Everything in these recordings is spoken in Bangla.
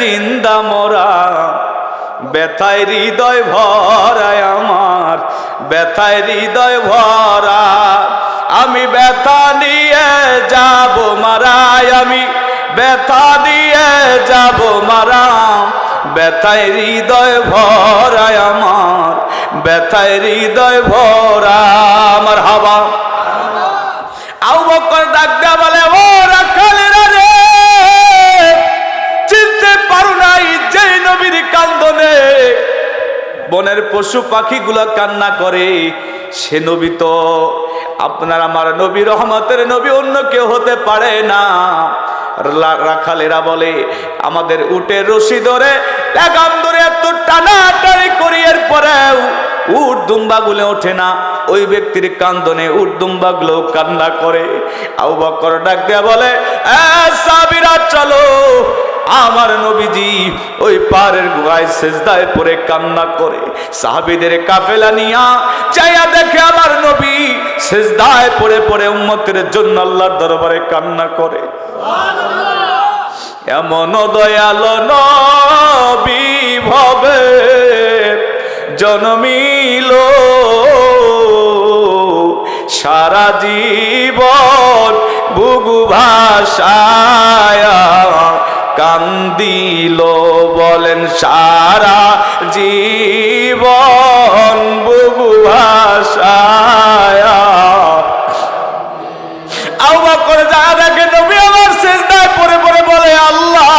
জিন্দা মোরা। ব্যথায় হৃদয় ভরায় আমার, ব্যথায় হৃদয় ভরা আমি ব্যথা নিয়ে যাব মারাই আমি, ব্যথা দিয়ে যাব মারা ব্যথায় হৃদয় ভরায় আমার, ব্যথায় হৃদয় ভরা আমার হাওয়া পশু পাখিগুলো কান্না করে, সে নবী তো আপনার আমার নবী রহমতের নবী, অন্য কেউ হতে পারে না। রাখালেরা বলে, আমাদের উটে রশি ধরে লাগাম ধরে এত টানাটানি করি এরপরেও উট দুম্বাগুলো ওঠে না। ওই ব্যক্তির কান্দনে উট দুম্বাগুলো কান্না করে। আবু বকর ডাক দেয়া বলে, "এ সাবিরা, চলো। আমার নবীজি ওই পারের গুহায় সেজদায় পরে কান্না করে। সাহাবিদের কাফেলা নিয়া চাইয়া দেখে আমার নবী সেজদায় পড়ে পড়ে উম্মতের জন্য আল্লাহর দরবারে কান্না করে। এমন দয়াল নবী ভবে জন্মিল। সারা জীবন বুগু ভাষায় কান্দিল বলেন, সারা জীবন বুগু ভাষায়। করে যা দেখে নবী আমার শেষদায় পরে পরে বলে, আল্লাহ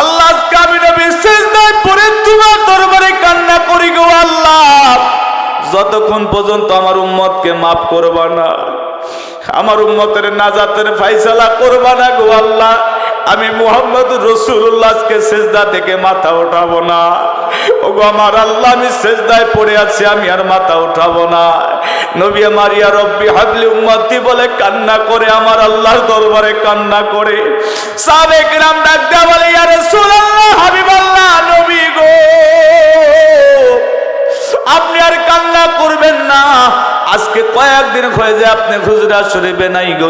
আল্লাহ আমি নবী শেষদায় পরে তোমার দরবারে কান্না করি গো, আল্লাহ। যতক্ষণ পর্যন্ত আমার উম্মতকে মাফ করবা না, আমার উম্মতের নাজাতের ফাইসালা করবা না গো, আল্লাহ। আমি মোহাম্মদ রসুল্লাহকে সেজদা থেকে মাথা উঠাবো না। ওগো আমার আল্লাহ, আমি সেজদায় পড়ে আছি, আমি আর মাথা উঠাবো না। নবী আমার, ইয়া রব্বি হাবলি উম্মতি বলে কান্না করে, আমার আল্লাহর দরবারে কান্না করে। সাবেক রাম ডাক দেয়া বলে, ইয়া রাসূলুল্লাহ, হাবিবাল্লাহ, নবী গো! আপনি আর কান্না করবেন না। আজকে কয়েকদিন হয়ে যায় আপনি খুচরা শরীফে নাই গো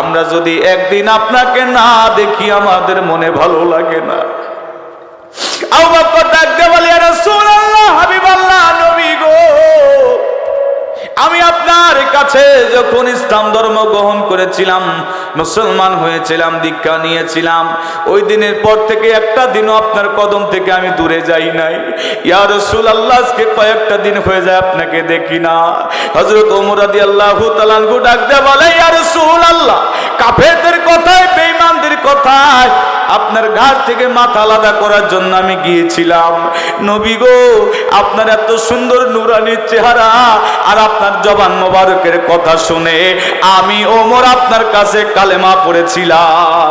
আমরা যদি একদিন আপনাকে না দেখি, আমাদের মনে ভালো লাগে না। কাছে যখন ইসলাম ধর্ম গ্রহণ করেছিলাম, মুসলমান হয়েছিলাম, দীক্ষা নিয়েছিলাম, ওই দিনের পর থেকে একটা দিনও আপনার কদম থেকে আমি দূরে যাই নাই। ইয়া রসুল আল্লাহ আজকে কয়েকটা দিন হয়ে যায় আপনাকে দেখি না। হজরত ওমরাদি আল্লাহ তালানগু ডাক দেয় বলে, ইয়া রসুল আল্লাহ কাফেরদের কথায় কথায়? আপনার ঘাট থেকে মাথা আলাদা করার জন্য আমি গিয়েছিলাম। নবী গো, আপনার এত সুন্দর নুরানির চেহারা আর আপনার জবান মোবারকের কথা শুনে আমি ওমর আপনার কাছে কালেমা পড়েছিলাম।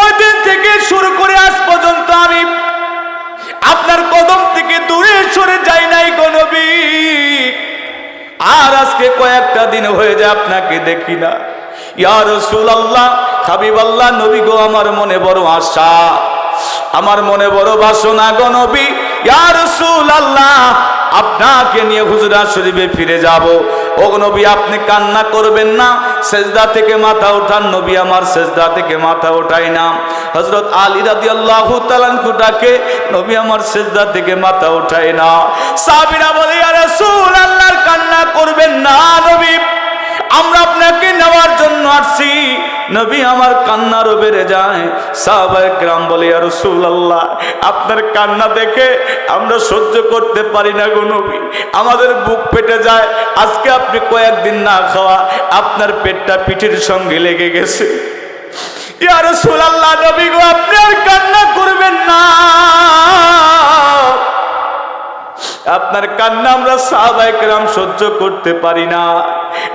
ওই দিন থেকে শুরু করে আজ পর্যন্ত আমি আপনার কদম থেকে দূরে সরে যাই নাই গো নবী। আর আজকে কয়েকটা দিন হয়ে যায় আপনাকে দেখি না। ইয়া রসুল আল্লাহ হাবিব আল্লাহ নবী গো, আমার মনে বড় আশা। আমার মনে বড় বাসনা গো নবী। ইয়া রসুল আল্লাহ আপনাকে নিয়ে হুজুরা শরীফে ফিরে যাব। ও নবী, আপনি কান্না করবেন না। সেজদা থেকে মাথা ওঠান। নবী আমার সেজদা থেকে মাথা ওঠাই না। হজরত আলী রাদি আল্লাহ তালানকুটাকে নবী আমার সেজদা থেকে মাথা ওঠাই না। সাবিরা বলে আরে সুল আল্লাহর কান্না করবেন না নবী। আমরা আপনাকে নেওয়ার জন্য আসছি। নবী আমার কান্নারও বেড়ে যায়। সাহাবায়ে গ্রাম বলে আর আল্লাহ আপনার কান্না দেখে আমরা সহ্য করতে পারি না গো নবী। আমাদের বুক পেটে যায়। আজকে আপনি কয়েকদিন না খাওয়া, আপনার পেটটা পিঠের সঙ্গে লেগে গেছে। ইয়া রাসূলুল্লাহ, নবী গো, আপনি আর কান্না করবেন না। আপনার কান্না আমরা সাহাবাইকরাম সহ্য করতে পারি না।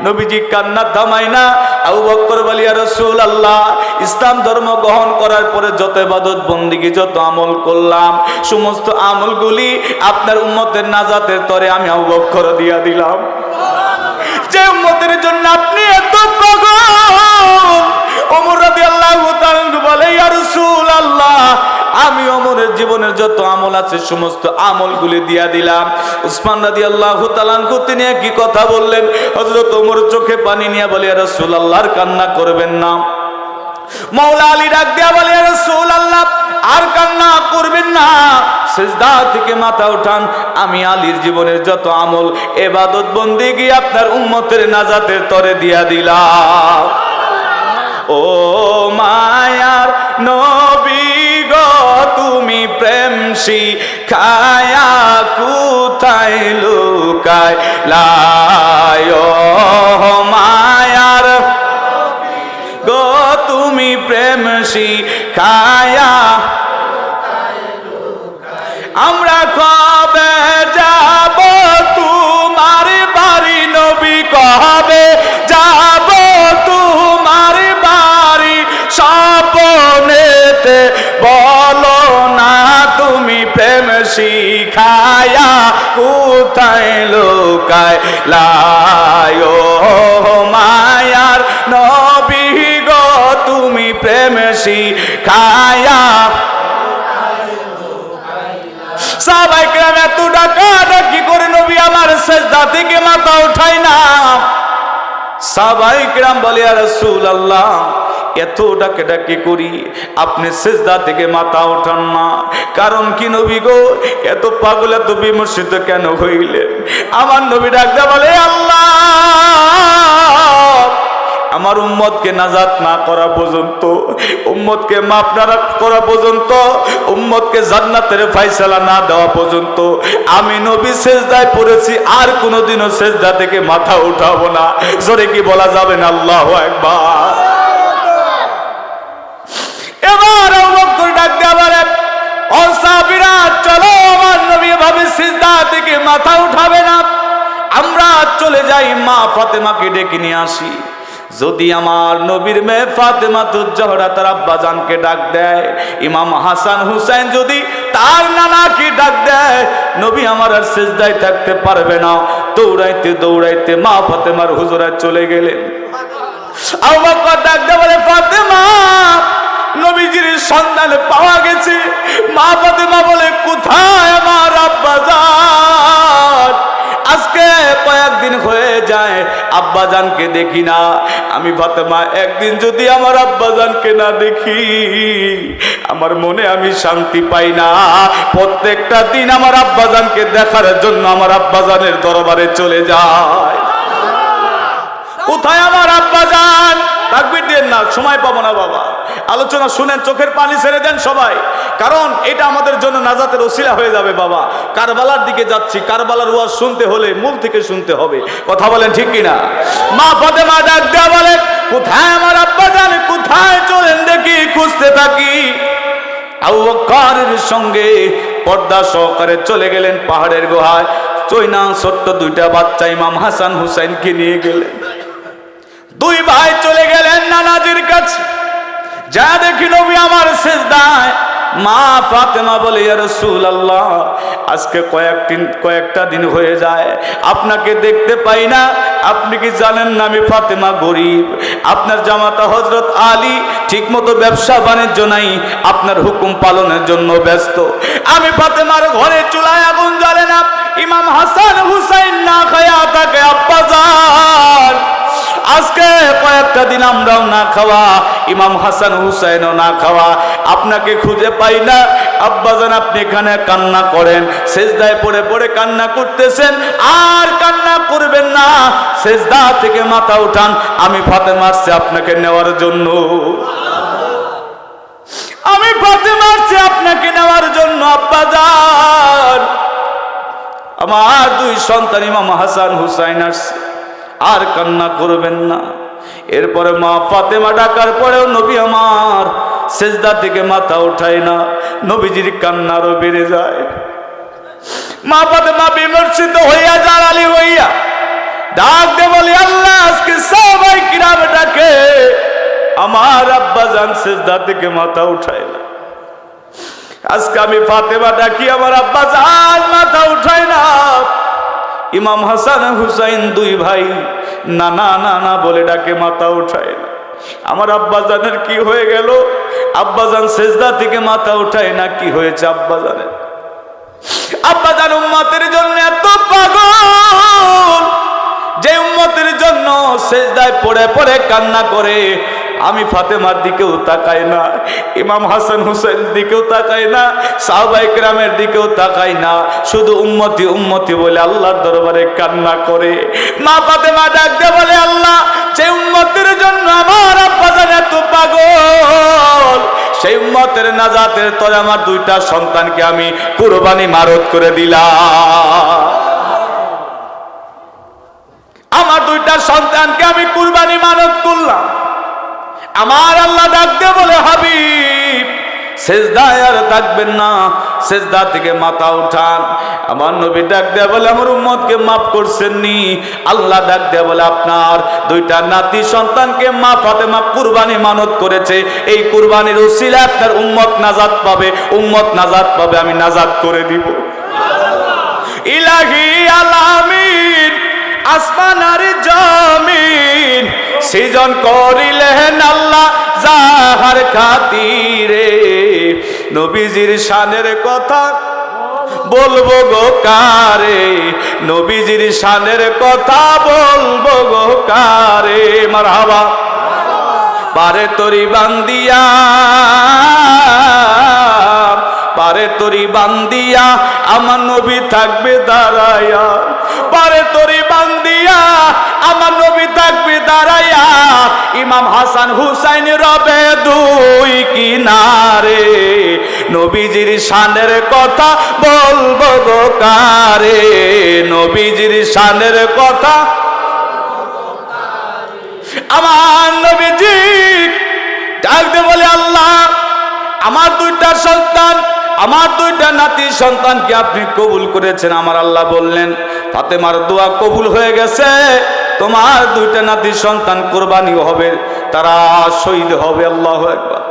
নবীজি কান্না থামাই না। আবু বক্কর বলিয়া রসুল আল্লাহ ইসলাম ধর্ম গ্রহণ করার পরে যত ইবাদত বন্দিগি, যত আমল করলাম, সমস্ত আমলগুলি আপনার উম্মতের নাজাতের তরে আমি আবু বক্কর দিয়া দিলাম। যে উম্মতের জন্য আপনি এত পাগল, ওমর রাদিয়াল্লাহু তাআলা বলে, ইয়া রাসূলুল্লাহ আমি অমরের জীবনের যত আমল আছে, সমস্ত আমলগুলি দিয়া দিলাম। উসমান রাদি আল্লাহ তালানকু তিনি একই কথা বললেন হজরত ওমর চোখে পানি নিয়ে বলে রাসূল আল্লাহর কান্না করবেন না। মাথা আমি আলীর জীবনের যত আমল, এবাদত বন্দিগি আপনার উম্মতের নাজাতের তরে দিয়া দিলাম। ও মায়ার শিখায়া কোথায় লুকায়? লায় মায়ার। গো, তুমি প্রেম শিখায়া আমরা কবে যাব? তোমার বাড়ি নবী কবে যাব? তোমার বাড়ি প্রেম শিখায়া কোথায় লোকায় লায় মায়ার নবী গো, তুমি প্রেম শিখায়া সবাই গ্রাম এত ডাকা ডাকি করে নবী আমার সেজদা থেকে মাথা উঠাই না। সবাই গ্রাম বলে আর রসুল আল্লাহ এত ডাকে ডাকে করি, আপনি সেজদা থেকে মাথা ওঠান না। কারণ কি নবী গো, এত পাগল, এত বিমর্ষিত কেন হইলেন আমার নবী ডাকতে বলে, আল্লাহ, আমার উম্মতকে নাজাত না করা পর্যন্ত, উম্মতকে মাফ না করা পর্যন্ত, উম্মতকে জান্নাতের ফাইসালা না দেওয়া পর্যন্ত, আমি নবী সেজদায় পড়েছি, আর কোনোদিনও সেজদা থেকে মাথা উঠাবো না। জোরে কি বলা যাবে না? আল্লাহ একবার থেকে মাথা উঠাবে না। আমরা চলে যাই মা ফাতেমাকে ডেকে নিয়ে আসি। যদি আমার নবীর মেয়ে ফাতেমা তুজ্জহরা তার আব্বাজানকে ডাক দেয়, ইমাম হাসান হুসাইন যদি তার নানাকে ডাক দেয়, নবী আমার আর সেজদায় থাকতে পারবে না। দৌড়াইতে দৌড়াইতে মা ফাতেমার হুজুরা চলে গেলেন। আবু বকর ডাক বলে, ফাতেমা নবীজির সন্ধান পাওয়া গেছে। মা ফাতেমা বলে, কোথায় আমার আব্বাজান? আজকে কয়েকদিন হয়ে যায়, আব্বাজানকে দেখি না। আমি ফাতেমা, একদিন যদি আমার আব্বাজানকে না দেখি, আমার মনে আমি শান্তি পাই না। প্রত্যেকটা দিন আমার আব্বাজানকে দেখার জন্য আমার আব্বাজানের দরবারে চলে যায়। কোথায় আমার আব্বা যান তাকবির দেন না, সময় পাবো না বাবা। আলোচনা শুনেন, চোখের পানি ছেড়ে দেন সবাই। কারণ এটা আমাদের জন্য নাজাতের ওসিলা হয়ে যাবে বাবা। কারবালার দিকে যাচ্ছি, কারবালার ওয়াজ শুনতে হলে মূল থেকে শুনতে হবে। কথা বলেন ঠিক কিনা? মা ফাতেমা ডাক দেওয়া বলে, কোথায় আমার আব্বা যান কোথায় চলেন দেখি, খুঁজতে থাকি। আবু বকরের সঙ্গে পর্দা সহকারে চলে গেলেন পাহাড়ের গুহায়। চৈনা ছোট্ট দুইটা বাচ্চা ইমাম হাসান হুসাইনকে নিয়ে গেলেন। দুই ভাই চলে গেলেন নানাজির কাছে। যা দেখি নবী আমার সেজদায়, মা ফাতেমা বলে, ইয়া রাসূলুল্লাহ, আজকে কয়েকদিন কয়েকটা দিন হয়ে যায়, আপনাকে দেখতে পাই না। আপনি কি জানেন না আমি ফাতেমা গরিব? আপনার জামাতা হজরত আলী ঠিকমতো ব্যবসা বাণিজ্য নাই, আপনার হুকুম পালনের জন্য ব্যস্ত। আমি ফাতেমার ঘরে চুলায় আগুন জ্বলে ইমাম হাসান হুসাইন না খায়া তাকে আব্বা আজকে কয়েকটা দিন আমরাও না খাওয়া, ইমাম হাসান হুসাইনও না খাওয়া, আপনাকে খুঁজে পাই না। আব্বাজান, আপনি এখানে কান্না করেন, সেজদায় পড়ে পড়ে কান্না করতেছেন, আর কান্না করবেন না। সেজদা থেকে মাথা উঠান, আমি ফাতে মারছি আপনাকে নেওয়ার জন্য। আমি ফাতে মারছি আপনাকে নেওয়ার জন্য, আব্বাজান। আমার দুই সন্তান ইমাম হাসান হুসাইন আসছে। আর কান্না করবেন না। এরপরে মা ফাতেমা ডাকার পরেও নবী আমার সেজদা থেকে মাথা উঠায় না, নবীজির কান্নারও বেড়ে যায়। মা ফাতেমা বিমর্ষিত হইয়া, জালালি হইয়া ডাক দে বলি, আল্লাহ, আজকে সবাই কিরামে ডাকে আমার আব্বা জান সেজদা থেকে মাথা উঠায় না। আজকে আমি ফাতেমা ডাকি আমার আব্বা জান মাথা উঠায় না। ইমাম হাসান হুসাইন দুই ভাই নানা নানা বলে ডাকে, মাথা উঠায় না। আমার আব্বাজানের কি হয়ে গেল? আব্বাজান সেজদা থেকে মাথা উঠায় না, কি হয়েছে আব্বাজানের? আব্বাজান উম্মতের জন্য এত পাগল। যে উম্মতের জন্য সেজদায় পড়ে পড়ে কান্না করে আমি ফাতেমার দিকেও তাকাই না, ইমাম হাসান হুসেন দিকেও তাকাই না সাহবাইক রামের দিকেও তাকাই না, শুধু উম্মতি উম্মতি বলে আল্লাহর দরবারে কান্না করে। মা ফাতেমা ডাক দে বলে, আল্লাহ, যে উম্মতের জন্য আমার আব্বা জান এত পাগল, সেই উম্মতের নাজাতের তরে আমার দুইটা সন্তানকে আমি কুরবানি মারত করে দিলাম। আমার দুইটা সন্তানকে আমি কুরবানি মানত করলাম আমার আল্লাহ ডাক দিয়ে বলে, হাবিব, সেজদায় আর থাকবেন না। সেজদা থেকে মাথা উঠান। আমার নবী ডাক দেয়া বলে, আমার উম্মতকে মাফ করছেন নি আল্লাহ ডাক দেয়া বলে, আপনার দুইটা নাতি সন্তানকে মা ফাতেমা কুরবানি মানত করেছে। এই কুরবানির উসিলা আপনার উম্মত নাজাত পাবে। উম্মত নাজাত পাবে, আমি নাজাত করে দিব। ইলাহি আলামিন আসমান আর জমিন। সৃজন করিলেন আল্লাহ যাহার খাতিরে। নবীজির শানের কথা বলব গো কারে? নবীজির শানের কথা বলব গো কারে? মারহাবা। পারে তরি বান্দিয়া, পারে তরি বান্দিয়া, আমার নবী থাকবে দাঁড়ায়া। পারে তরি বান্দিয়া আমার নবী থাকবে দাঁড়ায়া ইমাম হাসান হুসাইন রবে দুই কিনারে। নবীজির শানের কথা বলব গো কারে। নবীজির শানের কথা আমার নবীজি ডাকতে বলে, আল্লাহ, আমার দুইটা সন্তান, আমার দুইটা নাতি সন্তানকে আপনি কবুল করেছেন। আমার আল্লাহ বললেন, ফাতেমার দোয়া কবুল হয়ে গেছে। তোমার দুইটা নাতি সন্তান কোরবানি হবে তারা শহীদ হবে আল্লাহ একবার